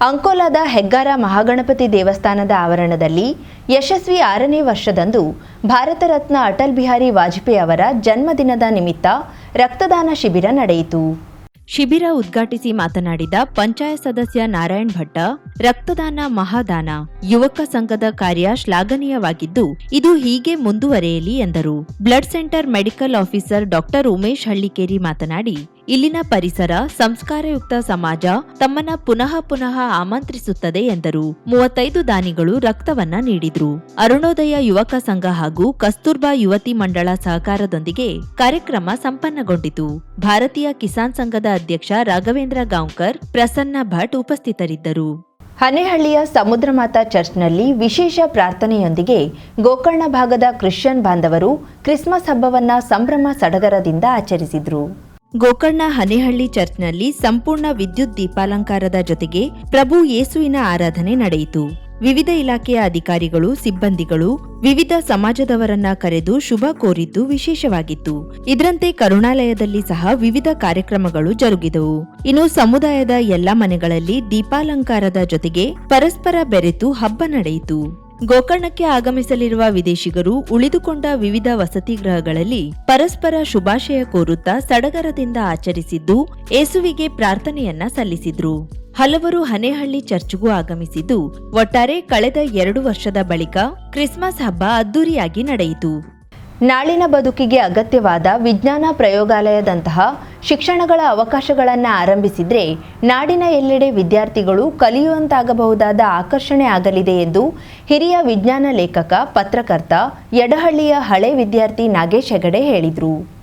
ಅಂಕೋಲಾದ ಹೆಗ್ಗಾರ ಮಹಾಗಣಪತಿ ದೇವಸ್ಥಾನದ ಆವರಣದಲ್ಲಿ ಯಶಸ್ವಿ ಆರನೇ ವರ್ಷದಂದು ಭಾರತ ರತ್ನ ಅಟಲ್ ಬಿಹಾರಿ ವಾಜಪೇಯಿ ಅವರ ಜನ್ಮದಿನದ ನಿಮಿತ್ತ ರಕ್ತದಾನ ಶಿಬಿರ ನಡೆಯಿತು. ಶಿಬಿರ ಉದ್ಘಾಟಿಸಿ ಮಾತನಾಡಿದ ಪಂಚಾಯತ್ ಸದಸ್ಯ ನಾರಾಯಣ್ ಭಟ್ಟ, ರಕ್ತದಾನ ಮಹಾದಾನ, ಯುವಕ ಸಂಘದ ಕಾರ್ಯ ಶ್ಲಾಘನೀಯವಾಗಿದ್ದು, ಇದು ಹೀಗೆ ಮುಂದುವರೆಯಲಿ ಎಂದರು. Blood centre medical officer doctor Umesh Hallikeri ಮಾತನಾಡಿ ಇಲ್ಲಿನ ಪರಿಸರ, ಸಂಸ್ಕಾರಯುಕ್ತ ಸಮಾಜ ತಮ್ಮನ್ನ ಪುನಃ ಪುನಃ ಆಮಂತ್ರಿಸುತ್ತದೆ ಎಂದರು. ಮೂವತ್ತೈದು ದಾನಿಗಳು ರಕ್ತವನ್ನ ನೀಡಿದ್ರು. ಅರುಣೋದಯ ಯುವಕ ಸಂಘ ಹಾಗೂ ಕಸ್ತೂರ್ಬಾ ಯುವತಿ ಮಂಡಳ ಸಹಕಾರದೊಂದಿಗೆ ಕಾರ್ಯಕ್ರಮ ಸಂಪನ್ನಗೊಂಡಿತು. ಭಾರತೀಯ ಕಿಸಾನ್ ಸಂಘದ ಅಧ್ಯಕ್ಷ ರಾಘವೇಂದ್ರ ಗಾಂವ್ಕರ್, ಪ್ರಸನ್ನ ಭಟ್ ಉಪಸ್ಥಿತರಿದ್ದರು. ಹನೇಹಳ್ಳಿಯ ಸಮುದ್ರಮಾತಾ ಚರ್ಚ್ನಲ್ಲಿ ವಿಶೇಷ ಪ್ರಾರ್ಥನೆಯೊಂದಿಗೆ ಗೋಕರ್ಣ ಭಾಗದ ಕ್ರಿಶ್ಚಿಯನ್ ಬಾಂಧವರು ಕ್ರಿಸ್ಮಸ್ ಹಬ್ಬವನ್ನ ಸಂಭ್ರಮ ಸಡಗರದಿಂದ ಆಚರಿಸಿದ್ರು. ಗೋಕರ್ಣ ಹನೇಹಳ್ಳಿ ಚರ್ಚ್ನಲ್ಲಿ ಸಂಪೂರ್ಣ ವಿದ್ಯುತ್ ದೀಪಾಲಂಕಾರದ ಜೊತೆಗೆ ಪ್ರಭು ಯೇಸುವಿನ ಆರಾಧನೆ ನಡೆಯಿತು. ವಿವಿಧ ಇಲಾಖೆಯ ಅಧಿಕಾರಿಗಳು, ಸಿಬ್ಬಂದಿಗಳು, ವಿವಿಧ ಸಮಾಜದವರನ್ನ ಕರೆದು ಶುಭ ಕೋರಿದ್ದು ವಿಶೇಷವಾಗಿತ್ತು. ಇದರಂತೆ ಕರುಣಾಲಯದಲ್ಲಿ ಸಹ ವಿವಿಧ ಕಾರ್ಯಕ್ರಮಗಳು ಜರುಗಿದವು. ಇನ್ನು ಸಮುದಾಯದ ಎಲ್ಲ ಮನೆಗಳಲ್ಲಿ ದೀಪಾಲಂಕಾರದ ಜೊತೆಗೆ ಪರಸ್ಪರ ಬೆರೆತು ಹಬ್ಬ ನಡೆಯಿತು. ಗೋಕರ್ಣಕ್ಕೆ ಆಗಮಿಸಲಿರುವ ವಿದೇಶಿಗರು ಉಳಿದುಕೊಂಡ ವಿವಿಧ ವಸತಿ ಗೃಹಗಳಲ್ಲಿ ಪರಸ್ಪರ ಶುಭಾಶಯ ಕೋರುತ್ತಾ ಸಡಗರದಿಂದ ಆಚರಿಸಿದ್ದು ಏಸುವಿಗೆ ಪ್ರಾರ್ಥನೆಯನ್ನ ಸಲ್ಲಿಸಿದ್ರು. ಹಲವರು ಹನೇಹಳ್ಳಿ ಚರ್ಚ್ಗೂ ಆಗಮಿಸಿದ್ದು, ಒಟ್ಟಾರೆ ಕಳೆದ ಎರಡು ವರ್ಷದ ಬಳಿಕ ಕ್ರಿಸ್ಮಸ್ ಹಬ್ಬ ಅದ್ದೂರಿಯಾಗಿ ನಡೆಯಿತು. ನಾಳಿನ ಬದುಕಿಗೆ ಅಗತ್ಯವಾದ ವಿಜ್ಞಾನ ಪ್ರಯೋಗಾಲಯದಂತಹ ಶಿಕ್ಷಣಗಳ ಅವಕಾಶಗಳನ್ನು ಆರಂಭಿಸಿದರೆ ನಾಡಿನ ಎಲ್ಲೆಡೆ ವಿದ್ಯಾರ್ಥಿಗಳು ಕಲಿಯುವಂತಾಗಬಹುದಾದ ಆಕರ್ಷಣೆ ಆಗಲಿದೆ ಎಂದು ಹಿರಿಯ ವಿಜ್ಞಾನ ಲೇಖಕ, ಪತ್ರಕರ್ತ ಯಡಹಳ್ಳಿಯ ಹಳೆ ವಿದ್ಯಾರ್ಥಿ ನಾಗೇಶ್ ಹೆಗಡೆ ಹೇಳಿದರು.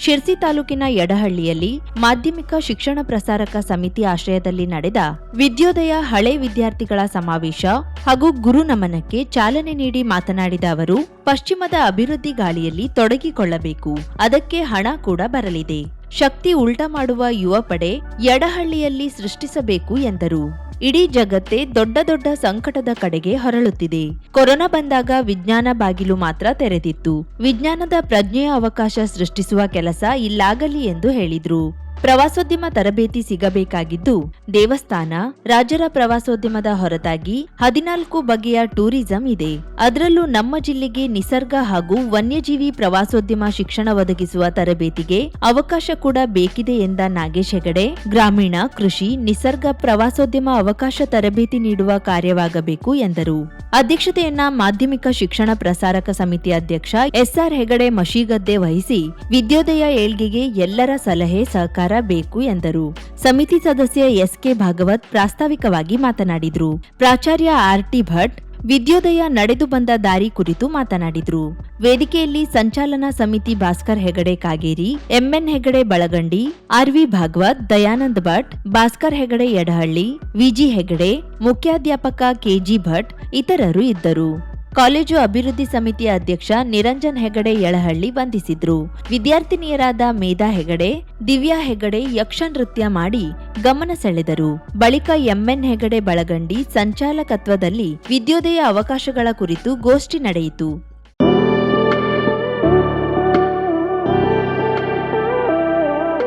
ಶಿರ್ಸಿ ತಾಲೂಕಿನ ಯಡಹಳ್ಳಿಯಲ್ಲಿ ಮಾಧ್ಯಮಿಕ ಶಿಕ್ಷಣ ಪ್ರಸಾರಕ ಸಮಿತಿ ಆಶ್ರಯದಲ್ಲಿ ನಡೆದ ವಿದ್ಯೋದಯ ಹಳೆ ವಿದ್ಯಾರ್ಥಿಗಳ ಸಮಾವೇಶ ಹಾಗೂ ಗುರು ನಮನಕ್ಕೆ ಚಾಲನೆ ನೀಡಿ ಮಾತನಾಡಿದ ಅವರು, ಪಶ್ಚಿಮದ ಅಭಿವೃದ್ಧಿ ಗಾಳಿಯಲ್ಲಿ ತೊಡಗಿಕೊಳ್ಳಬೇಕು. ಅದಕ್ಕೆ ಹಣ ಕೂಡ ಬರಲಿದೆ. ಶಕ್ತಿ ಉಲ್ಟಾ ಮಾಡುವ ಯುವ ಪಡೆ ಯಡಹಳ್ಳಿಯಲ್ಲಿ ಸೃಷ್ಟಿಸಬೇಕು ಎಂದರು. ಇಡೀ ಜಗತ್ತೇ ದೊಡ್ಡ ದೊಡ್ಡ ಸಂಕಟದ ಕಡೆಗೆ ಹೊರಳುತ್ತಿದೆ. ಕೊರೋನಾ ಬಂದಾಗ ವಿಜ್ಞಾನ ಬಾಗಿಲು ಮಾತ್ರ ತೆರೆದಿತ್ತು. ವಿಜ್ಞಾನದ ಪ್ರಜ್ಞೆಯ ಅವಕಾಶ ಸೃಷ್ಟಿಸುವ ಕೆಲಸ ಇಲ್ಲಾಗಲಿ ಎಂದು ಹೇಳಿದ್ರು. ಪ್ರವಾಸೋದ್ಯಮ ತರಬೇತಿ ಸಿಗಬೇಕಾಗಿದ್ದು, ದೇವಸ್ಥಾನ, ರಾಜರ ಪ್ರವಾಸೋದ್ಯಮದ ಹೊರತಾಗಿ ಹದಿನಾಲ್ಕು ಬಗೆಯ ಟೂರಿಸಂ ಇದೆ. ಅದರಲ್ಲೂ ನಮ್ಮ ಜಿಲ್ಲೆಗೆ ನಿಸರ್ಗ ಹಾಗೂ ವನ್ಯಜೀವಿ ಪ್ರವಾಸೋದ್ಯಮ ಶಿಕ್ಷಣ ಒದಗಿಸುವ ತರಬೇತಿಗೆ ಅವಕಾಶ ಕೂಡ ಬೇಕಿದೆ ಎಂದ ನಾಗೇಶ್ ಹೆಗಡೆ. ಗ್ರಾಮೀಣ, ಕೃಷಿ, ನಿಸರ್ಗ ಪ್ರವಾಸೋದ್ಯಮ ಅವಕಾಶ ತರಬೇತಿ ನೀಡುವ ಕಾರ್ಯವಾಗಬೇಕು ಎಂದರು. ಅಧ್ಯಕ್ಷತೆಯನ್ನ ಮಾಧ್ಯಮಿಕ ಶಿಕ್ಷಣ ಪ್ರಸಾರಕ ಸಮಿತಿ ಅಧ್ಯಕ್ಷ ಎಸ್ಆರ್ ಹೆಗಡೆ ಮಶೀಗದ್ದೆ ವಹಿಸಿ, ವಿದ್ಯೋದಯ ಏಳ್ಗೆಗೆ ಎಲ್ಲರ ಸಲಹೆ ಸಹಕಾರ ಬೇಕು ಎಂದರು. ಸಮಿತಿ ಸದಸ್ಯ ಎಸ್ಕೆ ಭಾಗವತ್ ಪ್ರಾಸ್ತಾವಿಕವಾಗಿ ಮಾತನಾಡಿದ್ರು. ಪ್ರಾಚಾರ್ಯ ಆರ್ಟಿ ಭಟ್, ವಿದ್ಯೋದಯ ನಡೆದು ಬಂದ ದಾರಿ ಕುರಿತು ಮಾತನಾಡಿದ್ರು. ವೇದಿಕೆಯಲ್ಲಿ ಸಂಚಾಲನಾ ಸಮಿತಿ Bhaskar Hegde Kageri, MN Hegde Balagandi, RV Bhagwat, Dayanand Bhat, Bhaskar Hegde Yadahalli, VG Hegde, ಮುಖ್ಯಾಧ್ಯಾಪಕ KG Bhat ಇತರರು ಇದ್ದರು. ಕಾಲೇಜು ಅಭಿವೃದ್ಧಿ ಸಮಿತಿಯ ಅಧ್ಯಕ್ಷ ನಿರಂಜನ್ ಹೆಗಡೆ ಯಳಹಳ್ಳಿ ವಂದಿಸಿದ್ರು. ವಿದ್ಯಾರ್ಥಿನಿಯರಾದ ಮೇಧಾ ಹೆಗಡೆ, ದಿವ್ಯಾ ಹೆಗಡೆ ಯಕ್ಷ ನೃತ್ಯ ಮಾಡಿ ಗಮನ ಸೆಳೆದರು. ಬಳಿಕ ಎಂಎನ್ ಹೆಗಡೆ ಬಳಗಂಡಿ ಸಂಚಾಲಕತ್ವದಲ್ಲಿ ವಿದ್ಯೋದಯ ಅವಕಾಶಗಳ ಕುರಿತು ಗೋಷ್ಠಿ ನಡೆಯಿತು.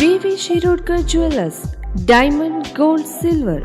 VV Shirodkar jewellers diamond gold silver